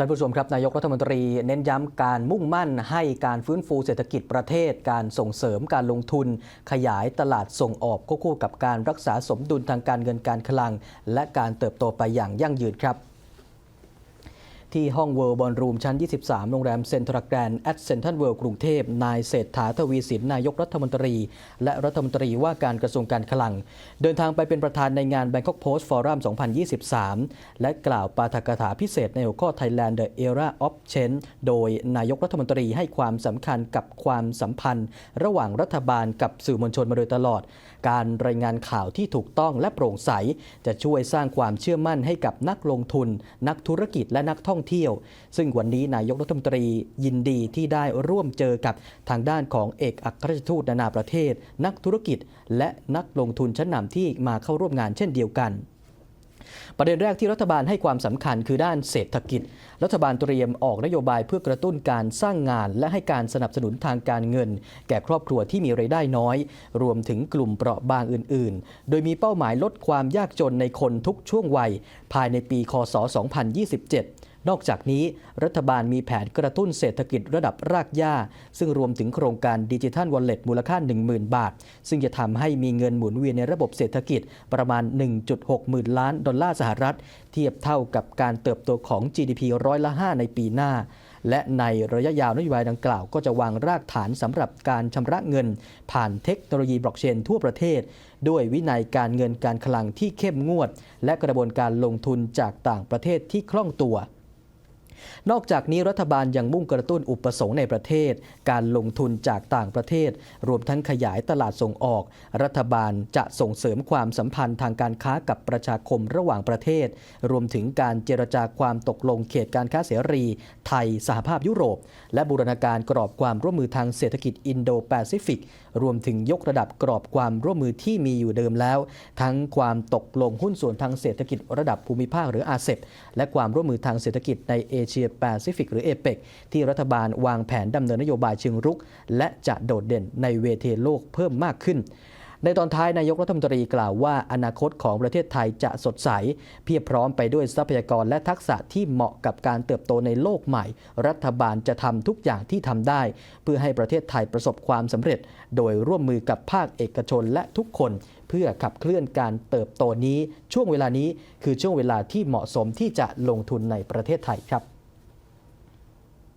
ท่านผู้ชมครับนายกรัฐมนตรีเน้นย้ำการมุ่งมั่นให้การฟื้นฟูเศรษฐกิจประเทศ การส่งเสริมการลงทุน ขยายตลาดส่งออกควบคู่กับการรักษาสมดุลทางการเงินการคลัง และการเติบโตไปอย่างยั่งยืนครับ ที่ห้องเวิร์บอลรูมชั้น 23 โรงแรมเซ็นทรัลแกรนด์แอดเซนทันเวิลด์กรุงเทพ นายเศรษฐาทวีสิน นายกรัฐมนตรี และรัฐมนตรีว่าการกระทรวงการคลัง เดินทางไปเป็นประธานในงาน Bangkok Post Forum 2023 และกล่าวปาฐกถาพิเศษในหัวข้อ Thailand the Era of Change โดยนายกรัฐมนตรีให้ความสำคัญกับความสัมพันธ์ ระหว่างรัฐบาลกับสื่อมวลชนมาโดยตลอด การรายงานข่าวที่ถูกต้องและโปร่งใส จะช่วยสร้างความเชื่อมั่นให้กับนักลงทุน นักธุรกิจและนักท่องเที่ยว ซึ่งวันนี้นายกรัฐมนตรียินดีที่ได้ร่วมเจอกับทางด้านของเอกอัครราชทูตนานาประเทศ นักธุรกิจ และนักลงทุนชั้นนำที่มาเข้าร่วมงานเช่นเดียวกันประเด็นแรกที่รัฐบาลให้ความสำคัญคือด้านเศรษฐกิจ รัฐบาลเตรียมออกนโยบายเพื่อกระตุ้นการสร้างงาน และให้การสนับสนุนทางการเงิน แก่ครอบครัวที่มีไรายได้น้อย รวมถึงกลุ่มเปราะบางอื่น ๆ โดยมีเป้าหมายลดความยากจนในคนทุกช่วงวัย ภายในปี คศ 2027 นอกจากนี้รัฐบาลมีแผนกระตุ้นเศรษฐกิจระดับรากหญ้า ซึ่งรวมถึงโครงการดิจิทัลวอลเล็ตมูลค่า 10,000 บาท ซึ่งจะทำให้มีเงินหมุนเวียนในระบบเศรษฐกิจประมาณ 1.6 หมื่นล้านดอลลาร์สหรัฐ เทียบเท่ากับการเติบโตของ GDP ร้อยละ 5 ในปีหน้า และในระยะยาวนโยบายดังกล่าวก็จะวางรากฐานสำหรับการชำระเงิน ผ่านเทคโนโลยีบล็อกเชนทั่วประเทศ ด้วยวินัยการเงินการคลังที่เข้มงวด และกระบวนการลงทุนจากต่างประเทศที่คล่องตัว นอกจากนี้รัฐบาลยังมุ่งกระตุ้นอุปสงค์ในประเทศ การลงทุนจากต่างประเทศ รวมทั้งขยายตลาดส่งออก รัฐบาลจะส่งเสริมความสัมพันธ์ทางการค้ากับประชาคมระหว่างประเทศ รวมถึงการเจรจาความตกลงเขตการค้าเสรี ไทยสหภาพยุโรป และบูรณาการกรอบความร่วมมือทางเศรษฐกิจอินโดแปซิฟิกรวมถึงยกระดับกรอบความร่วมมือที่มีอยู่เดิมแล้ว ทั้งความตกลงหุ้นส่วนทางเศรษฐกิจระดับภูมิภาคหรืออาเซบและความร่วมมือทางเศรษฐกิจในเอเชียแปซิฟิกหรือเอเปกที่รัฐบาลวางแผนดำเนินนโยบายเชิงรุก และจะโดดเด่นในเวทีโลกเพิ่มมากขึ้นในตอนท้ายนายกรัฐมนตรีกล่าวว่า อนาคตของประเทศไทยจะสดใส เพียบพร้อมไปด้วยทรัพยากรและทักษะที่เหมาะกับการเติบโตในโลกใหม่ รัฐบาลจะทำทุกอย่างที่ทำได้ เพื่อให้ประเทศไทยประสบความสำเร็จ โดยร่วมมือกับภาคเอกชนและทุกคน เพื่อขับเคลื่อนการเติบโตนี้ ช่วงเวลานี้คือช่วงเวลาที่เหมาะสมที่จะลงทุนในประเทศไทยครับ